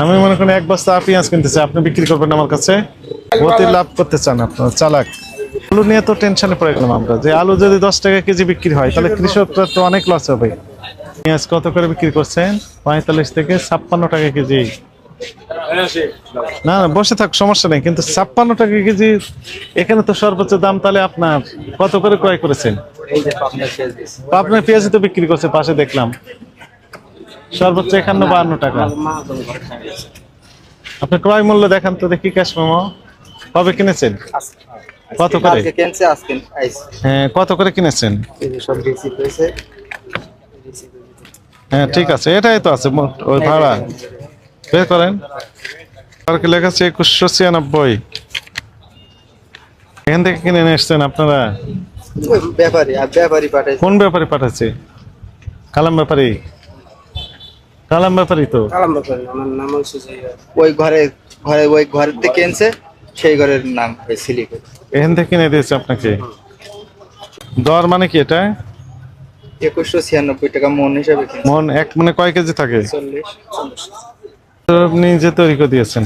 আমি মনে করি এক বস্তা পেঁয়াজ কিনতেছি, আপনি বিক্রি করবেন আমার কাছে। অতি লাভ করতে চান আপনার, চালাক। আলু নিয়ে তো টেনশনে পড়ে গেলাম আমরা, যে আলু যদি দশ টাকা কেজি বিক্রি হয়, তাহলে কৃষকরা তো অনেক লস হবে। পেঁয়াজ কত করে বিক্রি করছেন? পঁয়তাল্লিশ থেকে ছাপ্পান্ন টাকা কেজি। না না, বসে থাক, সমস্যা নেই, কিন্তু ছাপ্পান্ন টাকা কেজি, এখানে তো সর্বোচ্চ দাম তাহলে আপনার কত করে ক্রয় করেছেন? আপনার পেঁয়াজ তো বিক্রি করছে, পাশে দেখলাম। সর্বোচ্চ একান্ন বাহান্ন টাকা। আপনি ক্রয় মূল্য দেখান তো দেখি ক্যাশ মেমো কবে কিনেছেন? কত করে? হ্যাঁ কত করে কিনেছেন? হ্যাঁ ঠিক আছে এটাই তো আছে ওই ভাড়া। বের করেন। আর কি লেখা আছে একুশশো ছিয়ানব্বই। এখান থেকে কিনে নিয়ে এসছেন আপনারা? ওই ব্যাপারী কালাম ব্যাপারী? পাঠাইছে কোন ব্যাপারে পাঠাচ্ছে কালাম ব্যাপারী কালাম ব্যাপারী তো ওই ঘরে ঘরে ওই ঘরের থেকে কেনছে সেই ঘরের নাম সিলিক এখান থেকে কিনে দিয়েছে আপনাকে? দর মানে কি এটা? একুশশো ছিয়ানব্বই টাকা মন হিসাবে মন এক মানে কয় কেজি থাকে? তো আপনি নিজে তৈরি করে দিয়েছেন।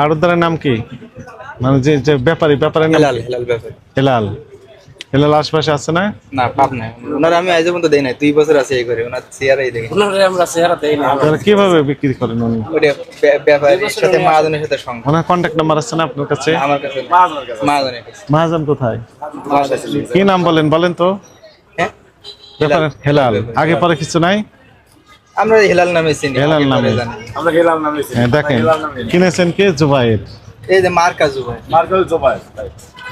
আড়তদারের নাম কি? মানে যে যে ব্যাপারী ব্যাপারের নাম হেলাল? হেলাল। হেলাল হেলাল আশপাশে আছে না? না পাব না ওনার আমি আজ পর্যন্ত দেই নাই দুই বছর আছে এই ঘরে ওনার চেয়ারাই দেখি। ওনারে আমরা চেহারা দেই না তাহলে কীভাবে বিক্রি করেন উনি? ওটা ব্যাপারীর সাথে মাহাজনের সাথে সঙ্গ ওনার কন্ট্যাক্ট নাম্বার আছে না আপনার কাছে? আমার কাছে না। মাহাজনের কাছে। মহাজন কোথায়? কি নাম বলেন বলেন তো। হ্যাঁ? ব্যাপারে হেলাল। আগে পরে কিছু নাই? আমরা হেলাল নামে চিনি হেলাল নামে। জানি। আমরা গেলাম না বেশি হ্যাঁ দেখেন। কিনেছেন কে? জুবাইর। এই যে মার্কা জুবাই মার্কেল জবাই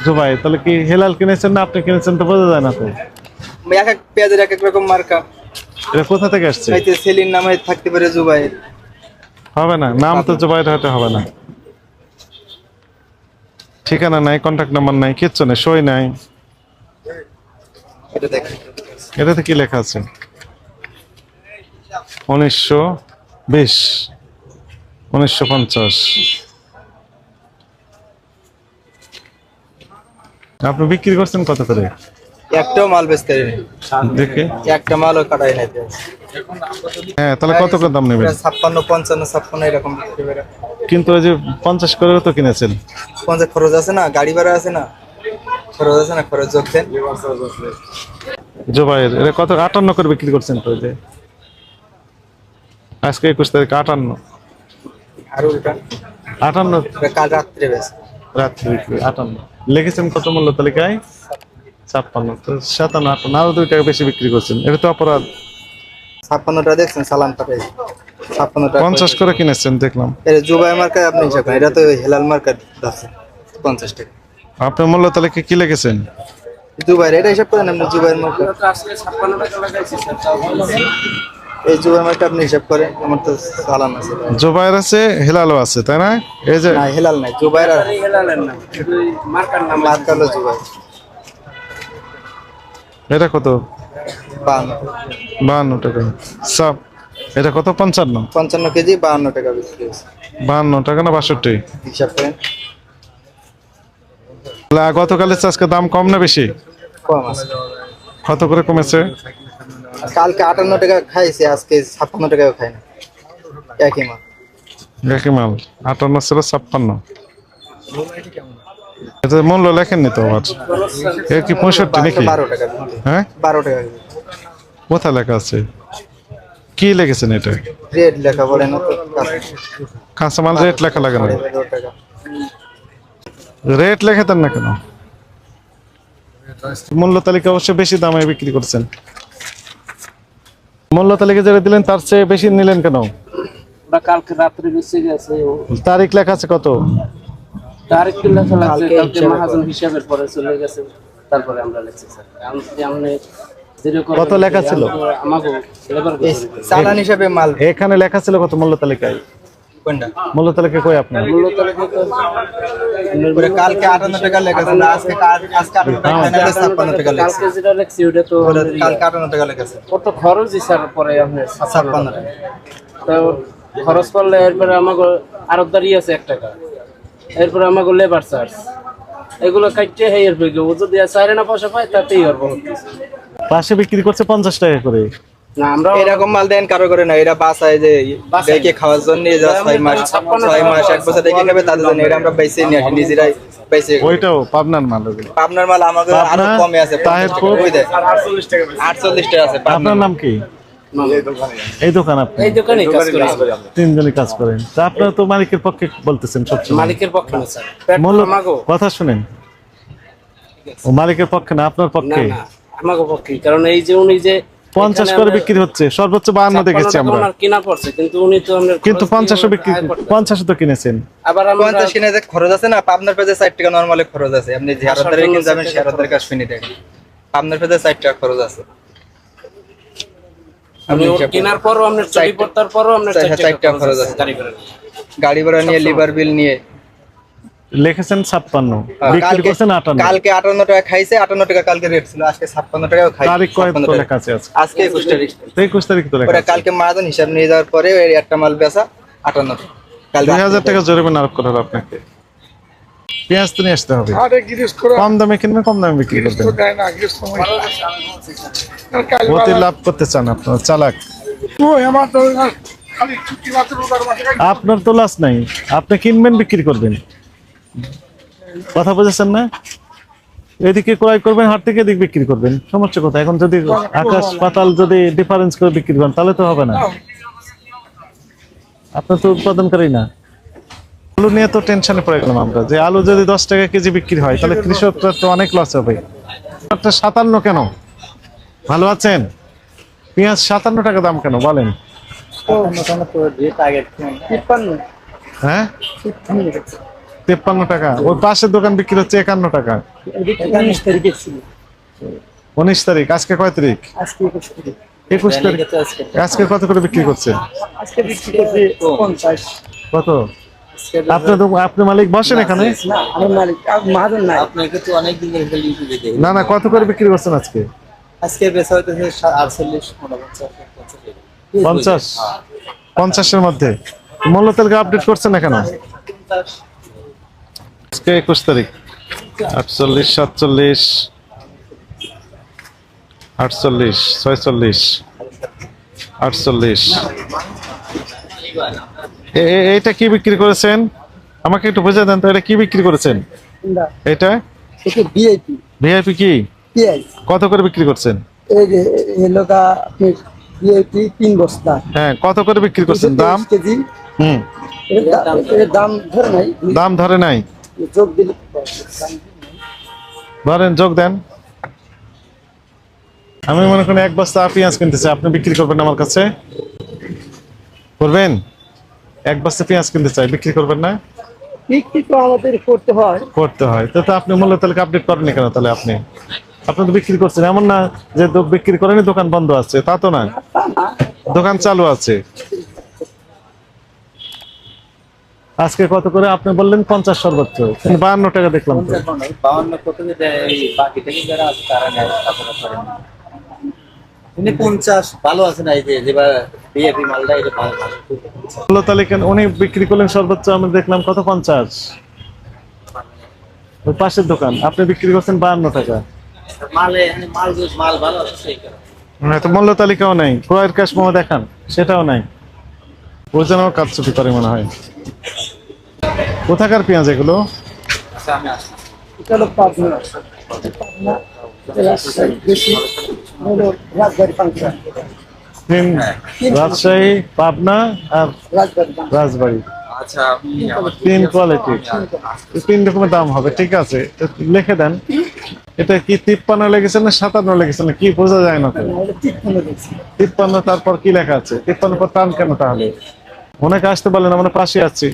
জুবাইর তাহলে কি হেলাল কিনেছেন না আপনি কিনেছেন তো বোঝা যায় না তো? এক এক পেঁয়াজের এক এক রকম মার্কা। এটা কোথা থেকে আসছে? হয়তো সেলির নামে থাকতে পারে জুবাই হবে না নাম তো জুবাইর হতে হবে না। ঠিকানা নাই কন্ট্যাক্ট নাম্বার নাই কিচ্ছু নেই সই নাই। এটাতে কি লেখা আছে? উনিশশো বিশ উনিশশো পঞ্চাশ। আপনি বিক্রি করছেন কত করে? একটাও মাল বেচতে দেখে। একটা মালও কাটাই নাই হ্যাঁ তাহলে কত করে দাম নেবেন? ছাপ্পান্ন পঞ্চান্ন ছাপ্পান্ন এরকম। কিন্তু ওই যে পঞ্চাশ করে তো কিনেছেন। পঞ্চাশ খরচ আছে না গাড়ি ভাড়া আছে না? খরচ আছে না খরচ যোগ দেন জোবাইয়ের এটা কত আটান্ন করে বিক্রি করছেন তো যে? আজকে একুশ তারিখ আটান্ন। আর উল্টা। আটান্ন। রাত্রে বেশ রাত্রি। আটান্ন। লিখেছেন কত মূল্য তালিকায়? ছাপ্পান্ন। তো সাতান্ন আটান্ন। আরও দুই টাকা বেশি বিক্রি করছেন। এটা তো অপরাধ। ছাপ্পান্নটা দেখছেন পঞ্চাশ করে কিনেছেন দেখলাম। এটা জুবাই মার্কা আপনি হিসাব এটা তো হেলাল মার্কা আছে পঞ্চাশ টাকা। আপনার মূল্য কি লিখেছেন? জুবাইয়ের এটা হিসাব করেন আপনি জুবাইয়ের মার্কা এই জুবাইয়ের মার্কা আপনি হিসাব করেন আমার তো সালান আছে। জোবাইর আছে হেলালও আছে তাই না? এই যে না হেলাল নাই আর হেলালের নাম ওই মার্কার নাম মার্কা হলো এটা কত? বান্ন বাহান্ন টাকা। সাপ এটা কত? পঞ্চান্ন। পঞ্চান্ন কেজি বাহান্ন টাকা বিক্রি হয়েছে। বাহান্ন টাকা না বাষট্টি? হিসাব করেন। গতকালের আজকে দাম কম না বেশি? কম আছে। কত করে কমেছে? কালকে আটান্ন টাকা খাইছে আজকে ছাপ্পান্ন টাকাও খাই না। একই মাল। একই মাল আটান্ন ছিল ছাপ্পান্ন। এটা মূল্য লেখেননি তো আবার? এর কি পঁয়ষট্টি নাকি। হ্যাঁ? বারো টাকা। কোথায় লেখা আছে? কি লিখেছেন এটা? রেট লেখা বলে না কাঁচামাল রেট লেখা লাগে না। রেট লেখে দেন না কেন? মূল্য তালিকা অবশ্যই বেশি দামে বিক্রি করছেন। মূল্য তালিকা যেটা দিলেন তার চেয়ে বেশি নিলেন কেন? কালকে রাত্রে বেঁচে গেছে তারিখ লেখা আছে কত? তারিখ লেখা লাগছে কালকে কালকে হিসাবে। মহাজন হিসাবের পরে চলে গেছে। তারপরে আমরা লিখছি স্যার। আপনি কত লেখা ছিল? আমাকে চালান হিসাবে মাল। এখানে লেখা ছিল কত মূল্য তালিকায়? কোনটা? মূল্য তালিকা কই আপনার? মূলত লেখা তো কালকে আটান্ন টাকা লেখা ছিল আজকে আজকে আটান্ন টাকা খাই না, টাকা লেখছে কালকে যেটা লেখছি ওটা তো কালকে আটান্ন টাকা লেখেছে কত খরচই স্যার পরে আপনি ছাপ্পান্ন টাকা। তো খরচ করলে এরপরে আমাকে আরতদারি আছে এক টাকা। এরপরে আমাকে লেবার চার্জ এগুলো কাটতে হয় এরপরে ও যদি চাইরে না পয়সা পায় তাতেই ওর বহুত। পাশে বিক্রি করছে পঞ্চাশ টাকা করে। আমরা এরকম মাল দেন কারও করে না এরা বাসায় যে। রেখে খাওয়ার জন্য যা ছয় মাস ছয় মাস এক বছর রেখে খাবে তাদের জন্য এটা আমরা বেঁচে নিয়ে আসি নিজেরাই বেঁচে ওইটাও পাবনার মাল ওগুলো। আপনার মাল আমাদের আরও কমে আছে তাহেরপুর। আটচল্লিশ টাকা আছে আপনার নাম কি? এই দোকান আপনি? এই দোকানে কাজ করেন। তা আপনারা তো মালিকের পক্ষে বলতেছেন সবসময়। মালিকের পক্ষে না স্যার। পেট্রোল মূল্য আমাগো। কথা শুনেন। ও মালিকের পক্ষে না আপনার পক্ষে? না আমাগো পক্ষে। কারণ এই যে উনি যে পঞ্চাশ করে বিক্রি হচ্ছে সর্বোচ্চ বাহান্ন দেখেছি আমরা। কিনা পড়ছে কিন্তু উনি তো আমরা কিন্তু পঞ্চাশও বিক্রি পঞ্চাশও তো কিনেছেন। আবার পঞ্চাশ কিনে যে খরচ আছে না আপনার পেজে ষাট টাকা নর্মালি খরচ আছে। আপনি জন্য কিনে যাবেন 60 কাছে শুনি টাকা আপনার পেজে ষাট টাকা খরচ আছে। আপনি কেনার পরও আপনার পড়তার পরও আপনার টাকা খরচ আছে গাড়ি ভাড়া। নিয়ে লিভার বিল নিয়ে। লিখেছেন ছাপ্পান্ন বিক্রি করছেন আটান্ন। কালকে আটান্ন টাকা খাইছে আটান্ন টাকা কালকে রেট ছিল আজকে ছাপ্পান্ন টাকাও খাই তারিখ কয়েক তো টাকা। লেখা আছে আজকে। আজকে একুশ তারিখ। একুশ তারিখ। তো লেখা আছে। কালকে মাহাজন হিসাব নিয়ে যাওয়ার পরে ওই একটা মাল বেচা আটান্ন টাকা। কালকে দুই হাজার টাকা জরিমানা আরোপ করা হবে আপনাকে। পেঁয়াজ তো নিয়ে আসতে হবে। কম দামে কিনবে কম দামে বিক্রি কাল অতি লাভ করতে চান আপনার চালাক। আপনার তো লাস নাই আপনি কিনবেন বিক্রি করবেন। কথা বুঝেছেন না? এদিকে ক্রয় করবেন হাট থেকে এদিকে বিক্রি করবেন। সমস্যা কথা এখন যদি আকাশ পাতাল যদি ডিফারেন্স করে বিক্রি করেন তাহলে তো হবে না। আপনার তো উৎপাদনকারী না। আলু নিয়ে তো টেনশনে পড়ে গেলাম আমরা যে আলু যদি দশ টাকা কেজি বিক্রি হয় তাহলে কৃষকরা তো অনেক লস হবে। সাতান্ন কেন? ভালো আছেন? পেঁয়াজ সাতান্ন টাকা দাম কেন? বলেন। হ্যাঁ? তেপ্পান্ন টাকা। ওই পাশের দোকান বিক্রি হচ্ছে একান্ন টাকা। উনিশ তারিখ আজকে কয় তারিখ? একুশ তারিখ। আজকে। কত করে বিক্রি করছে? কত? আপনি আপনি মালিক বসেন এখানে? না না কত করে বিক্রি করছেন আজকে? আজকে বেচা হইতেছে আটচল্লিশ পঞ্চাশ পঞ্চাশ? পঞ্চাশের মধ্যে। মূল্য তেলকে আপডেট করছেন না কেন আজকে একুশ তারিখ আটচল্লিশ সাতচল্লিশ আটচল্লিশ ছয়চল্লিশ আটচল্লিশ। এ- এ- কি বিক্রি করেছেন? আমাকে একটু বুঝে দেন তো এটা কি বিক্রি করেছেন? এটা? ভিআইপি কি? কত করে বিক্রি করছেন? ভিআইপি তিন বস্তা। হ্যাঁ কত করে বিক্রি করছেন? দাম? কেজি। হুম। দাম ধরে নাই। দাম ধরে নাই। যোগ দিলে ধরেন যোগ দেন। আমি মনে করি এক বস্তা পেঁয়াজ কিনতে চাই আপনি বিক্রি করবেন আমার কাছে। করবেন? এক বস্তা পেঁয়াজ কিনতে চাই বিক্রি করবেন না? বিক্রি তো আমাদের করতে হয়। করতে হয়। তো তো আপনি মূল্য তালিকা আপডেট করেন কেন তাহলে আপনি? আপনি তো বিক্রি করছেন এমন না যে বিক্রি করেনি দোকান বন্ধ আছে তা তো না। দোকান চালু আছে। আজকে কত করে আপনি বললেন? পঞ্চাশ সর্বোচ্চ। কিন্তু বাহান্ন টাকা দেখলাম কত উনি পঞ্চাশ ভালো আছে না এই যে মালটা এটা ভালো ভালো মূল্য উনি বিক্রি করলেন সর্বোচ্চ আমি দেখলাম কত? পঞ্চাশ। পাশের দোকান। আপনি বিক্রি করছেন বাহান্ন টাকা। হয়তো মূল্য তালিকাও নাই। ক্রয়ের ক্যাশ মোমো দেখান সেটাও নাই। ওই জন্য কাজ ছুটি করে মনে হয়। কোথাকার পেঁয়াজ এগুলো? রাজশাহী পাবনা আর রাজবাড়ি আচ্ছা তিন কোয়ালিটি তিন রকমের দাম হবে ঠিক আছে। লিখে দেন। এটা কি তিপ্পান্ন লেগেছে না সাতান্ন লেগেছে না কি বোঝা যায় না তো? তিপ্পান্ন তারপর কি লেখা আছে? তিপ্পান্ন পর টান কেন তাহলে? অনেকে আসতে বলেন আমরা পাশে আছি।